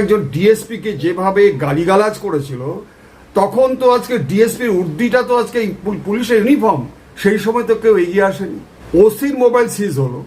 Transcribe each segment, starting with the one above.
একজন ডিএসপি কে যেভাবে গালিগালাজ করেছিল, তখন তো আজকে ডিএসপির উর্দিটা তো আজকে পুলিশের ইউনিফর্ম, সেই সময় তো কেউ এগিয়ে আসেনি। ওসির মোবাইল সিজ হলো।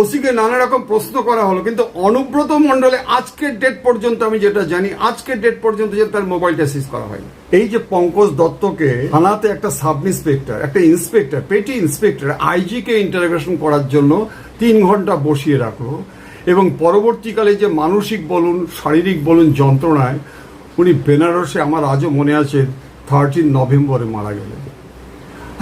ওসিকে নানা রকম প্রশ্ন করা হলো, কিন্তু অনুব্রত মণ্ডলে আজকের ডেট পর্যন্ত আমি যেটা জানি, আজকের ডেট পর্যন্ত যে তার মোবাইলটা সিজ করা হয়নি। এই যে পঙ্কজ দত্তকে থানাতে একটা সাব ইন্সপেক্টর একটা ইন্সপেক্টর, পেটি ইন্সপেক্টর আইজি কে ইন্টারোগেশন করার জন্য তিন ঘণ্টা বসিয়ে রাখল এবং পরবর্তীকালে যে মানসিক বলুন, শারীরিক বলুন যন্ত্রণায়, উনি বেনারসে আমার আজও মনে আছে থার্টিন নভেম্বরে মারা গেলেন।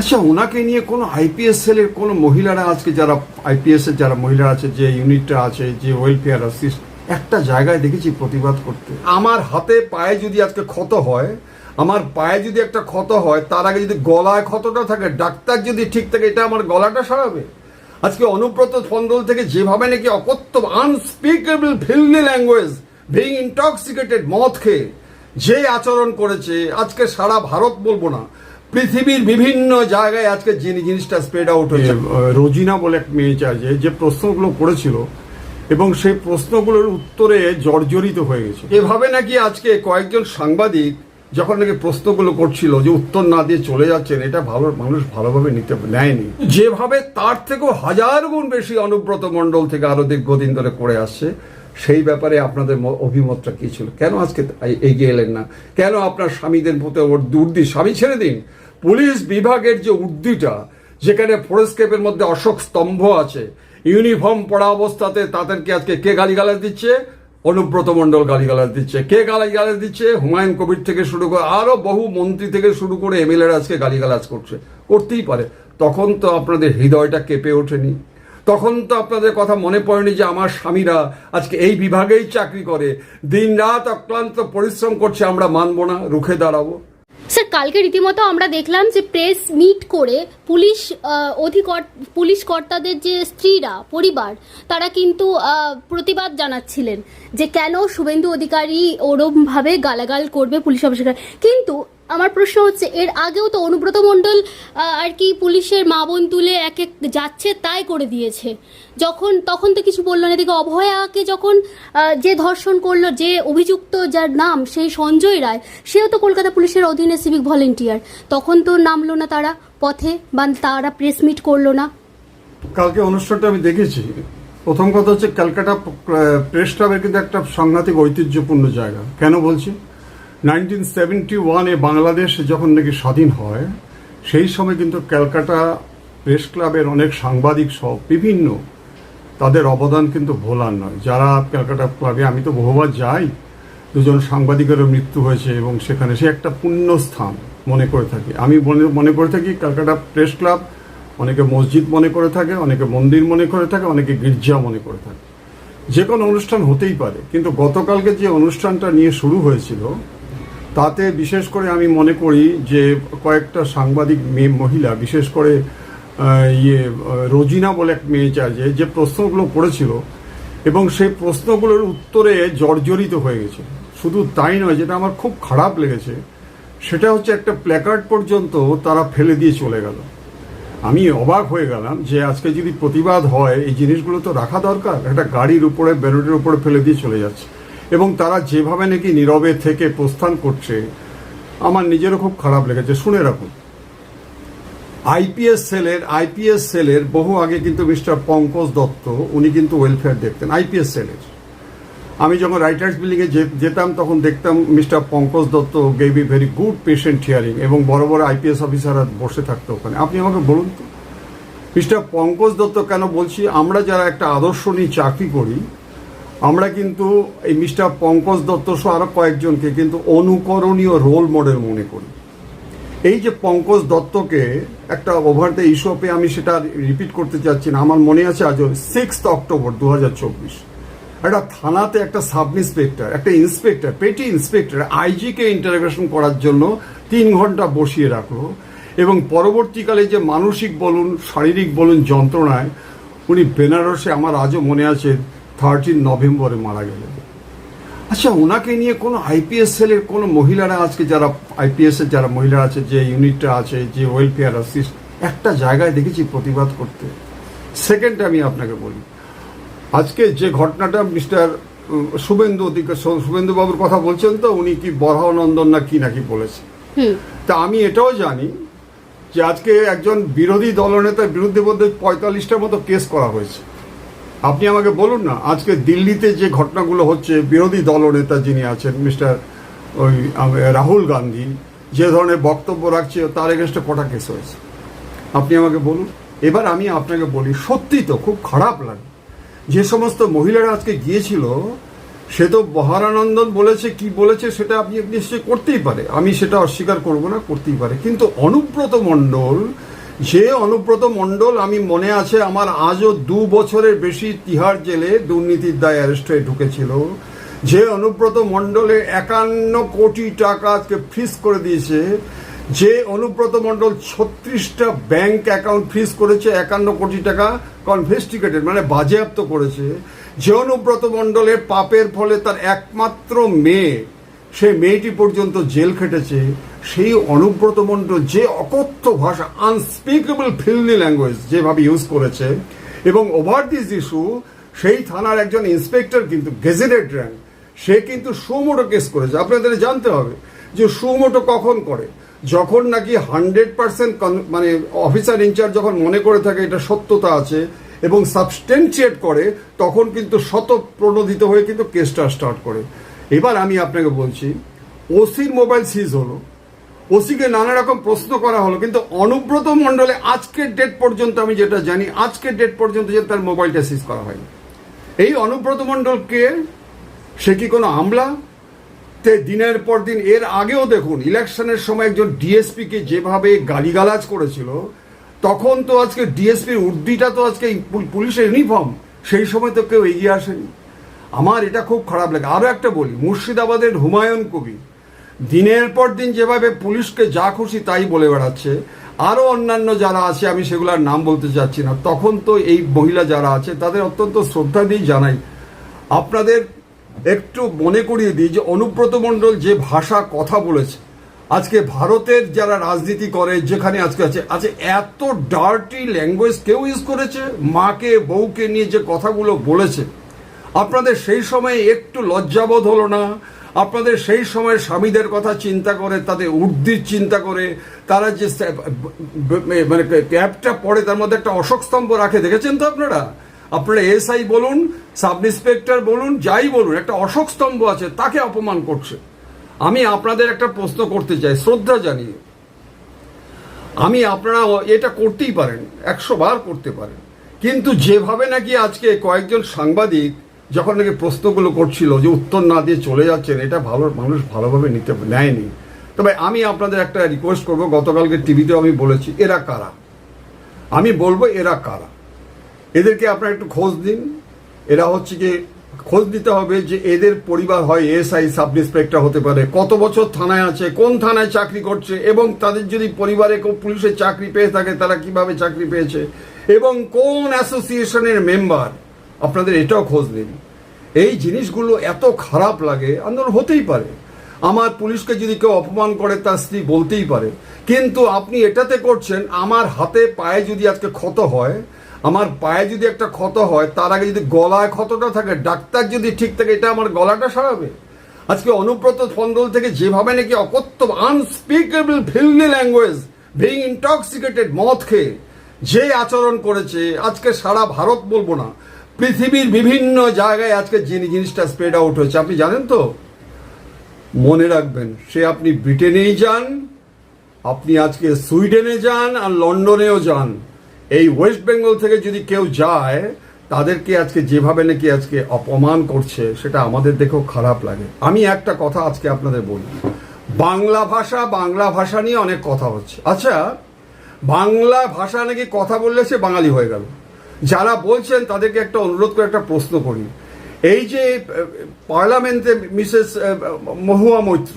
আচ্ছা ওনাকে নিয়ে কোনো আইপিএস সেলের কোনো মহিলারা আজকে যারা আইপিএস এর যারা মহিলা আছে, যে ইউনিটটা আছে, যে ওয়েলফেয়ার অ্যাসিস্ট একটা জায়গায় দেখেছি প্রতিবাদ করতে। আমার হাতে পায়ে যদি আজকে ক্ষত হয়, আমার পায়ে যদি একটা ক্ষত হয়, তার আগে যদি গলায় ক্ষতটা থাকে, ডাক্তার যদি ঠিক থাকে, এটা আমার গলাটা সারাবে? আজকে অনুব্রত ফন্দল থেকে যেভাবে নাকি অকথ্য unspeakable villainy language being intoxicated মদ খেয়ে যে আচরণ করেছে আজকে সারা ভারত বলব না পৃথিবীর বিভিন্ন জায়গায় আজকে যে জিনিসটা স্প্রেড আউট হয়েছে। রোজিনা বলে এক মেয়ে চার্জে যে প্রশ্নগুলো করেছিল এবং সেই প্রশ্নগুলোর উত্তরে জর্জরিত হয়ে গেছে। এভাবে নাকি আজকে কয়েকজন সাংবাদিক যখন নাকি প্রশ্নগুলো করছিল যে উত্তর না দিয়ে চলে যাচ্ছেন, এটা ভালো, মানুষ ভালোভাবে নিতে নেয়নি। যেভাবে তার থেকেও হাজার গুণ বেশি অনুব্রত মণ্ডল থেকে আরও দীর্ঘদিন ধরে করে আসছে, সেই ব্যাপারে আপনাদের অভিমতটা কি ছিল? কেন আজকে এগিয়ে এলেন না? কেন আপনার স্বামীদের মতো ওর উর্দি স্বামী ছেড়ে দিন। পুলিশ বিভাগের যে উর্দিটা, যেখানে ফরেস্কেপের মধ্যে অশোক স্তম্ভ আছে, ইউনিফর্ম পড়া অবস্থাতে তাদেরকে আজকে কে গালিগালাজ দিচ্ছে? অনুব্রত মণ্ডল গালিগালাজ দিচ্ছে। কে গালিগালাজ দিচ্ছে? হুমায়ুন কবির থেকে শুরু করে আরও বহু মন্ত্রী থেকে শুরু করে এমএলএরা আজকে গালিগালাজ করছে। করতেই পারে। তখন তো আপনাদের হৃদয়টা কেঁপে ওঠেনি। তখন তো আপনাদের কথা মনে পড়েনি যে আমার স্বামীরা আজকে এই বিভাগেই চাকরি করে। দিন রাত অক্লান্ত পরিশ্রম করছে, আমরা মানব না, রুখে দাঁড়াবো। স্যার কালকে রীতিমতো আমরা দেখলাম যে প্রেস মিট করে পুলিশ অধিকর, পুলিশ কর্তাদের যে স্ত্রীরা, পরিবার, তারা কিন্তু প্রতিবাদ জানাচ্ছিলেন যে কেন শুভেন্দু অধিকারী ওরমভাবে গালাগাল করবে পুলিশ অফিসার কিন্তু আমার প্রশ্ন হচ্ছে, এর আগেও তো অনুব্রত মণ্ডল আর কি পুলিশের মা বোন তুলে এক এক যাচ্ছে, তাই করে দিয়েছে। যখন, তখন তো কিছু বলল না। এদিকে অভয়াকে যখন যে ধর্ষণ করল, যে অভিযুক্ত যার নাম সেই সঞ্জয় রায়, সেও তো কলকাতা পুলিশের অধীনে সিভিক ভলেন্টিয়ার তখন তো নামলো না তারা পথে, বা তারা প্রেস মিট করল না। কালকে অনুষ্ঠানটা আমি দেখেছি। প্রথম কথা হচ্ছে, ক্যালকাটা প্রেস ক্লাবের কিন্তু একটা সাংঘাতিক ঐতিহ্যপূর্ণ জায়গা। কেন বলছি? নাইনটিন সেভেন্টি ওয়ানে বাংলাদেশ যখন নাকি স্বাধীন হয়, সেই সময় কিন্তু ক্যালকাটা প্রেস ক্লাবের অনেক সাংবাদিক সব বিভিন্ন তাদের অবদান কিন্তু ভোলার নয়। যারা ক্যালকাটা ক্লাবে, আমি তো বহুবার যাই, দুজন সাংবাদিকেরও মৃত্যু হয়েছে এবং সেখানে সে একটা পুণ্য স্থান মনে করে থাকি। আমি মনে করে থাকি ক্যালকাটা প্রেস ক্লাব অনেকে মসজিদ মনে করে থাকে, অনেকে মন্দির মনে করে থাকে, অনেকে গির্জা মনে করে থাকে। যে কোনো অনুষ্ঠান হতেই পারে, কিন্তু গতকালকে যে অনুষ্ঠানটা নিয়ে শুরু হয়েছিল তাতে বিশেষ করে আমি মনে করি যে কয়েকটা সাংবাদিক মেয়ে মহিলা, বিশেষ করে ইয়ে রোজিনা বলে এক মেয়ে চার্জে যে প্রশ্নগুলো করেছিল এবং সেই প্রশ্নগুলোর উত্তরে জর্জরিত হয়ে গেছে। শুধু তাই নয়, যেটা আমার খুব খারাপ লেগেছে, সেটা হচ্ছে একটা প্ল্যাকার্ড পর্যন্ত তারা ফেলে দিয়ে চলে গেল। আমি অবাক হয়ে গেলাম যে আজকে যদি প্রতিবাদ হয়, এই জিনিসগুলো তো রাখা দরকার। একটা গাড়ির উপরে ব্যারোটের উপরে ফেলে দিয়ে চলে যাচ্ছে। এবং তারা যেভাবে নাকি নীরবে থেকে প্রস্থান করছে, আমার নিজেরও খুব খারাপ লেগেছে। শুনে রাখুন। আইপিএস সেলের আইপিএস সেলের বহু আগে কিন্তু মিস্টার পঙ্কজ দত্ত, উনি কিন্তু ওয়েলফেয়ার দেখতেন, আইপিএস সেলের। আমি যখন রাইটার্স বিল্ডিংয়ে যেতাম, তখন দেখতাম mister Pankaj Dutta gave very good patient hearing এবং বড় বড় আইপিএস অফিসাররা বসে থাকতো ওখানে। আপনি আমাকে বলুন তো, মিস্টার পঙ্কজ দত্ত কেন বলছি, আমরা যারা একটা আদর্শ নিয়ে চাকরি করি আমরা কিন্তু এই মিস্টার পঙ্কজ দত্ত সহ আরও কয়েকজনকে কিন্তু অনুকরণীয় রোল মডেল মনে করি। এই যে পঙ্কজ দত্তকে একটা ওভার দ্য ইস্যুপে আমি সেটা রিপিট করতে চাচ্ছি না। আমার মনে আছে আজ সিক্স অক্টোবর দু হাজার চব্বিশ। একটা থানাতে একটা সাব ইন্সপেক্টর একটা ইন্সপেক্টর পেটি ইন্সপেক্টর আইজি কে ইন্টারোগেশন করার জন্য তিন ঘণ্টা বসিয়ে রাখল এবং পরবর্তীকালে যে মানসিক বলুন, শারীরিক বলুন যন্ত্রণায়, উনি বেনারসে, আমার আজও মনে আছে থার্টিন নভেম্বরে মারা গেলেন। আচ্ছা ওনাকে নিয়ে কোনো আইপিএস সেলের কোনো মহিলারা আজকে যারা আইপিএস এর যারা মহিলা আছে যে ইউনিটটা আছে যে ওয়েলফেয়ার অ্যাসিস্ট একটা জায়গায় দেখেছি প্রতিবাদ করতে। সেকেন্ড আমি আপনাকে বলি আজকে যে ঘটনাটা মিস্টার শুভেন্দু অধিকার শুভেন্দু বাবুর কথা বলছেন তো উনি কি বরহানন্দন না কি নাকি বলেছে। তা আমি এটাও জানি যে আজকে একজন বিরোধী দলনেতার বিরুদ্ধে বলতে পঁয়তাল্লিশটার মতো কেস করা হয়েছে। আপনি আমাকে বলুন না, আজকে দিল্লিতে যে ঘটনাগুলো হচ্ছে, বিরোধী দলনেতা যিনি আছেন, মিস্টার ওই রাহুল গান্ধী, যে ধরনের বক্তব্য রাখছে, তার এগেনস্টে কটা কেস হয়েছে। আপনি আমাকে বলুন। এবার আমি আপনাকে বলি, সত্যি তো খুব খারাপ লাগে। যে সমস্ত মহিলারা আজকে গিয়েছিল, সে তো বহারানন্দন বলেছে, কি বলেছে সেটা আপনি নিশ্চয়ই করতেই পারে। আমি সেটা অস্বীকার করব না, করতেই পারে। কিন্তু অনুব্রত মণ্ডল যে অনুব্রত মণ্ডল, আমি মনে আছে আমার আজও দু বছরের বেশি তিহার জেলে দুর্নীতির দায় অ্যারেস্ট হয়ে ঢুকেছিল। যে অনুব্রত মণ্ডলে একান্ন কোটি টাকা আজকে ফ্রিজ করে দিয়েছে। যে অনুব্রত মণ্ডল ছত্রিশটা ব্যাংক অ্যাকাউন্ট ফ্রিজ করেছে, একান্ন কোটি টাকা কনভেস্টিগেটেড মানে বাজেয়াপ্ত করেছে। যে অনুব্রত মণ্ডলের পাপের ফলে তার একমাত্র মেয়ে, সে মেয়েটি পর্যন্ত জেল খেটেছে। সেই অনুব্রত মণ্ডল যে অকথ্য ভাষা আনস্পিকেবল ফিল্মি ল্যাঙ্গুয়েজ যেভাবে ইউজ করেছে, এবং ওভার দিস ইস্যু সেই থানার একজন ইন্সপেক্টর কিন্তু গেজেটেড র্যাঙ্ক সে কিন্তু সুমোটো কেস করেছে। আপনাদের জানতে হবে যে সুমোটো কখন করে? যখন নাকি হান্ড্রেড পার্সেন্ট মানে অফিসার ইনচার্জ যখন মনে করে থাকে এটা সত্যতা আছে এবং সাবস্টেন্সিয়েট করে, তখন কিন্তু শত প্রণোদিত হয়ে কিন্তু কেসটা স্টার্ট করে। এবার আমি আপনাকে বলছি ওসির মোবাইল সিজ হলো। ওসিকে নানা রকম প্রশ্ন করা হলো, কিন্তু অনুব্রত মণ্ডলে আজকের ডেট পর্যন্ত আমি যেটা জানি, আজকের ডেট পর্যন্ত যে তার মোবাইলটা সিজ করা হয়নি। এই অনুব্রত মণ্ডল কে সে কি কোনো আমলা? তে দিনের পর দিন, এর আগেও দেখুন, ইলেকশনের সময় একজন ডিএসপিকে যেভাবে গালিগালাজ করেছিল, তখন তো আজকে ডিএসপির উর্দিটা তো আজকে পুল- পুলিশের ইউনিফর্ম সেই সময় তো কেউ এগিয়ে আসেনি। আমার এটা খুব খারাপ লাগে। আরও একটা বলি, মুর্শিদাবাদের হুমায়ুন কবির দিনের পর দিন যেভাবে পুলিশকে যা খুশি তাই বলে বেড়াচ্ছে আরও অন্যান্য যারা আছে, আমি সেগুলোর নাম বলতে চাচ্ছি না। তখন তো এই মহিলা যারা আছে, তাদের অত্যন্ত শ্রদ্ধা দিয়ে জানাই। আপনাদের একটু মনে করিয়ে দিই যে অনুব্রত মণ্ডল যে ভাষা কথা বলেছে, আজকে ভারতের যারা রাজনীতি করে, যেখানে আজকে আছে আজকে এত ডার্টি ল্যাঙ্গুয়েজ কেউ ইউজ করেছে? মাকে, বউকে নিয়ে যে কথাগুলো বলেছে। আপনাদের সেই সময় একটু লজ্জাবোধ হলো না? আপনাদের সেই সময় স্বামীদের কথা চিন্তা করে, তাদের উর্দির চিন্তা করে, তারা যে মানে ক্যাবটা পড়ে তার মধ্যে একটা অশোক স্তম্ভ রাখে, দেখেছেন তো আপনারা? আপনারা এসআই বলুন, সাব ইন্সপেক্টর বলুন, যাই বলুন, একটা অশোক স্তম্ভ আছে, তাকে অপমান করছে। আমি আপনাদের একটা প্রশ্ন করতে চাই, শ্রদ্ধা জানিয়ে। আমি আপনারা এটা করতেই পারেন, একশো বার করতে পারেন। কিন্তু যেভাবে নাকি আজকে কয়েকজন সাংবাদিক যখন নাকি প্রশ্নগুলো করছিল যে উত্তর না দিয়ে চলে যাচ্ছেন, এটা ভালো, মানুষ ভালোভাবে নিতে নেয়নি। তবে আমি আপনাদের একটা রিকোয়েস্ট করব, গতকালকে টিভিতেও আমি বলেছি, এরা কারা? আমি বলব, এরা কারা? এদেরকে আপনারা একটু খোঁজ দিন। এরা হচ্ছে কি, খোঁজ দিতে হবে যে এদের পরিবার হয় এসআই সাব ইন্সপেক্টর হতে পারে, কত বছর থানায় আছে, কোন থানায় চাকরি করছে, এবং তাদের যদি পরিবারে কেউ পুলিশের চাকরি পেয়ে থাকে, তারা কীভাবে চাকরি পেয়েছে, এবং কোন অ্যাসোসিয়েশনের মেম্বার আপনাদের এটাও খোঁজ নিন। এই জিনিসগুলো এত খারাপ লাগে, আন্দোলন হতেই পারে। আমার পুলিশকে যদি কেউ অপমান করে, তার স্ত্রী বলতেই পারে। কিন্তু আপনি এটাতে করছেন, আমার হাতে পায়ে যদি আজকে ক্ষত হয়, আমার পায়ে যদি একটা ক্ষত হয়, তার আগে যদি গলায় ক্ষতটা থাকে, ডাক্তার যদি ঠিক থাকে, এটা আমার গলাটা সারাবে। আজকে অনুব্রত ফন্দল থেকে যেভাবে নাকি অকথ্য unspeakable filmy language being intoxicated মদ খেয়ে যে আচরণ করেছে, আজকে সারা ভারত বলব না। পৃথিবীর বিভিন্ন জায়গায় আজকে যিনি জিনিসটা স্প্রেড আউট হয়েছে, আপনি জানেন তো? মনে রাখবেন, সে আপনি ব্রিটেনেই যান, আপনি আজকে সুইডেনে যান আর লন্ডনেও যান। এই ওয়েস্ট বেঙ্গল থেকে যদি কেউ যায়, তাদেরকে আজকে যেভাবে নাকি আজকে অপমান করছে, সেটা আমাদের দেখেও খারাপ লাগে। আমি একটা কথা আজকে আপনাদের বলি। বাংলা ভাষা বাংলা ভাষা নিয়ে অনেক কথা হচ্ছে। আচ্ছা বাংলা ভাষা নাকি কথা বললে সে বাঙালি হয়ে গেল। যারা বলছেন তাদেরকে একটা অনুরোধ করে একটা প্রশ্ন করি। এই যে পার্লামেন্টে মিসেস মহুয়া মৈত্র,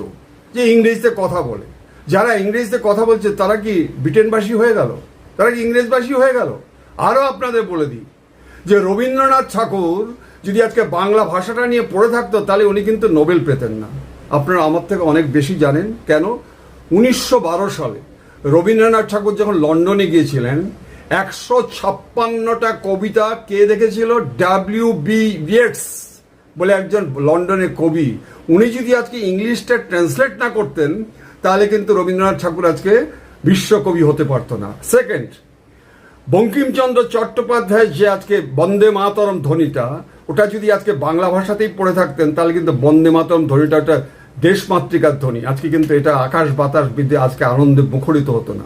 যে ইংরেজিতে কথা বলে, যারা ইংরেজিতে কথা বলছে, তারা কি ব্রিটেনবাসী হয়ে গেল? তারা কি ইংরেজবাসী হয়ে গেল? আরও আপনাদের বলে দিই যে, রবীন্দ্রনাথ ঠাকুর যদি আজকে বাংলা ভাষাটা নিয়ে পড়ে থাকতো, তাহলে উনি কিন্তু নোবেল পেতেন না। আপনারা আমার থেকে অনেক বেশি জানেন। কেন? উনিশশো বারো সালে রবীন্দ্রনাথ ঠাকুর যখন লন্ডনে গিয়েছিলেন একশো ছাপ্পান্নটা কবিতা কে দেখেছিল? ডাব্লিউ বি ইয়েটস বলে একজন লন্ডনের কবি। উনি যদি আজকে ইংলিশটা ট্রান্সলেট না করতেন, তাহলে কিন্তু রবীন্দ্রনাথ ঠাকুর আজকে বিশ্বকবি হতে পারতো না। সেকেন্ড, বঙ্কিমচন্দ্র চট্টোপাধ্যায় যে আজকে বন্দে মাতরম ধ্বনিটা, ওটা যদি আজকে বাংলা ভাষাতেই পড়ে থাকতেন, তাহলে কিন্তু বন্দে মাতরম ধ্বনিটা ওটা দেশমাতৃকার ধ্বনি। আজকে কিন্তু এটা আকাশ বাতাস বিদ্যে আজকে আনন্দে মুখরিত হতো না।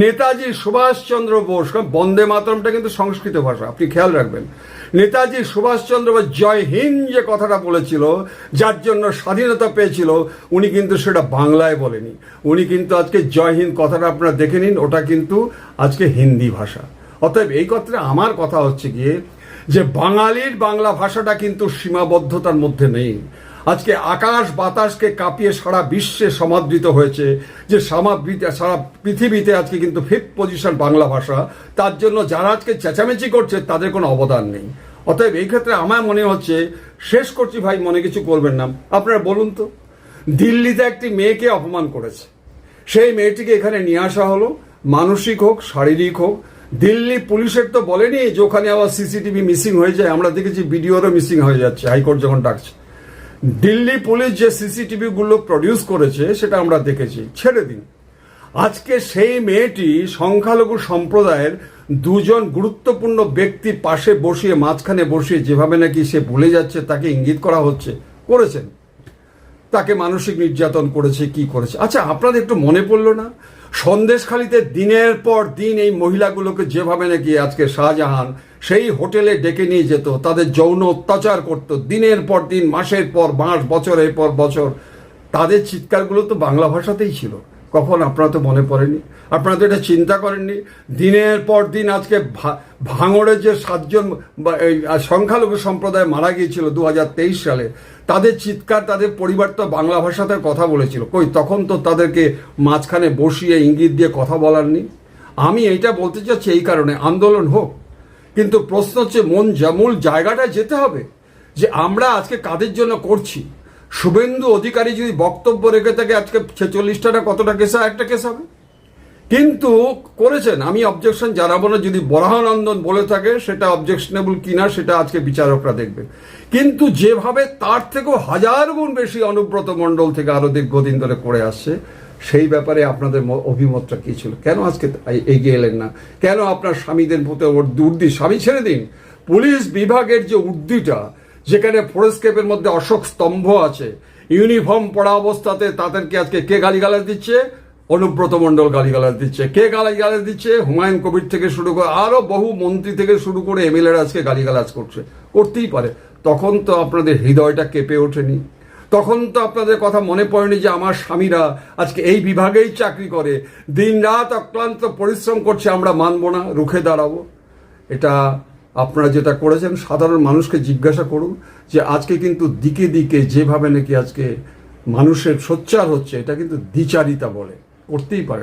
নেতাজি সুভাষচন্দ্র বোস বন্দে মাতরমটা কিন্তু সংস্কৃত ভাষা, আপনি খেয়াল রাখবেন। নেতাজি সুভাষচন্দ্র বোস জয় হিন্দ যে কথাটা বলেছিল, যার জন্য স্বাধীনতা পেয়েছিল, উনি কিন্তু সেটা বাংলায় বলেনি। উনি কিন্তু আজকে জয় হিন্দ কথাটা আপনারা দেখে নিন, ওটা কিন্তু আজকে হিন্দি ভাষা। অতএব এই কথাটা আমার কথা হচ্ছে গিয়ে যে বাঙালির বাংলা ভাষাটা কিন্তু সীমাবদ্ধতার মধ্যে নেই। আজকে আকাশ বাতাসকে কাঁপিয়ে সারা বিশ্বে সমাদৃত হয়েছে যে সারা পৃথিবীতে আজকে কিন্তু ফিফথ পজিশন বাংলা ভাষা। তার জন্য যারা আজকে চেঁচামেচি করছে, তাদের কোনো অবদান নেই। অতএব এই ক্ষেত্রে আমার মনে হচ্ছে, শেষ করছি ভাই, মনে কিছু করবেন না। আপনারা বলুন তো, দিল্লিতে একটি মেয়েকে অপমান করেছে। সেই মেয়েটিকে এখানে নিয়ে আসা হলো। মানসিক হোক, শারীরিক হোক, দিল্লি পুলিশের তো বলেনি যে ওখানে আবার সিসিটিভি মিসিং হয়ে যায়। আমরা দেখেছি ভিডিওরও মিসিং হয়ে যাচ্ছে। হাইকোর্ট যখন ডাকছে। দিল্লি পুলিশ যে সিসিটিভি গুলো প্রডিউস করেছে, সেটা আমরা দেখেছি। ছেড়ে দিন। আজকে সেই মেয়েটি সংখ্যালঘু সম্প্রদায়ের দুজন গুরুত্বপূর্ণ ব্যক্তি পাশে বসিয়ে, মাঝখানে বসিয়ে যেভাবে নাকি সে ভুলে যাচ্ছে, তাকে ইঙ্গিত করা হচ্ছে, করেছেন। তাকে মানসিক নির্যাতন করেছে, কি করেছে। আচ্ছা আপনাদের একটু মনে পড়ল না? সন্দেশখালিতে দিনের পর দিন এই মহিলাগুলোকে যেভাবে নাকি আজকে শাহজাহান সেই হোটেলে ডেকে নিয়ে যেত, তাদের যৌন অত্যাচার করত, দিনের পর দিন, মাসের পর মাস, বছরের পর বছর। তাদের চিৎকারগুলো তো বাংলা ভাষাতেই ছিল। কখন আপনারা তো মনে পড়েনি? আপনারা তো এটা চিন্তা করেননি? দিনের পর দিন আজকে ভাঙড়ে যে সাতজন সংখ্যালঘু সম্প্রদায় মারা গিয়েছিল দু হাজার তেইশ সালে, তাদের চিৎকার, তাদের পরিবার তো বাংলা ভাষাতে কথা বলেছিল। কই, তখন তো তাদেরকে মাঝখানে বসিয়ে ইঙ্গিত দিয়ে কথা বলার বলারনি আমি এইটা বলতে চাচ্ছি এই কারণে, আন্দোলন হোক। কিন্তু প্রশ্ন হচ্ছে, মন মূল জায়গাটায় যেতে হবে যে আমরা আজকে কাদের জন্য করছি? শুভেন্দু অধিকারী যদি বক্তব্য রেখে থাকে, আজকে ছেচল্লিশটা কতটা কেস? একটা কেস হবে। কিন্তু করেছেন, আমি অবজেকশন জানাব না, যদি বরাহানন্দন বলে থাকে, সেটা অবজেকশনেবল কিনা, সেটা আজকে বিচারকরা দেখবে। কিন্তু যেভাবে তার থেকেও হাজার গুণ বেশি অনুব্রত মণ্ডল থেকে আরও দীর্ঘদিন ধরে করে আসছে, সেই ব্যাপারে আপনাদের অভিমতটা কি ছিল? কেন আজকে এগিয়ে এলেন না? কেন আপনার স্বামীদের মতো ওর দুর্দি স্বামী ছেড়ে দিন। পুলিশ বিভাগের যে উর্দিটা যেখানে ফরেস্টকেপের মধ্যে অশোক স্তম্ভ আছে। ইউনিফর্ম পরা অবস্থাতে তাদেরকে আজকে কে গালিগালাজ দিচ্ছে? অনুব্রত মণ্ডল গালিগালাজ দিচ্ছে। কে গালিগালাজ দিচ্ছে? হুমায়ুন কবির থেকে শুরু করে আরও বহু মন্ত্রী থেকে শুরু করে এমএলএরা আজকে গালিগালাজ করছে। করতেই পারে। তখন তো আপনাদের হৃদয়টা কেঁপে ওঠেনি। তখন তো আপনাদের কথা মনে পড়েনি যে আমার স্বামীরা আজকে এই বিভাগেই চাকরি করে। দিন রাত অক্লান্ত পরিশ্রম করছে, আমরা মানব না, রুখে দাঁড়াবো। এটা আপনারা যেটা করেছেন, সাধারণ মানুষকে জিজ্ঞাসা করুন যে আজকে কিন্তু দিকে দিকে যেভাবে নাকি আজকে মানুষের সোচ্চার হচ্ছে, এটা কিন্তু দ্বিচারিতা বলে, করতেই পারেন।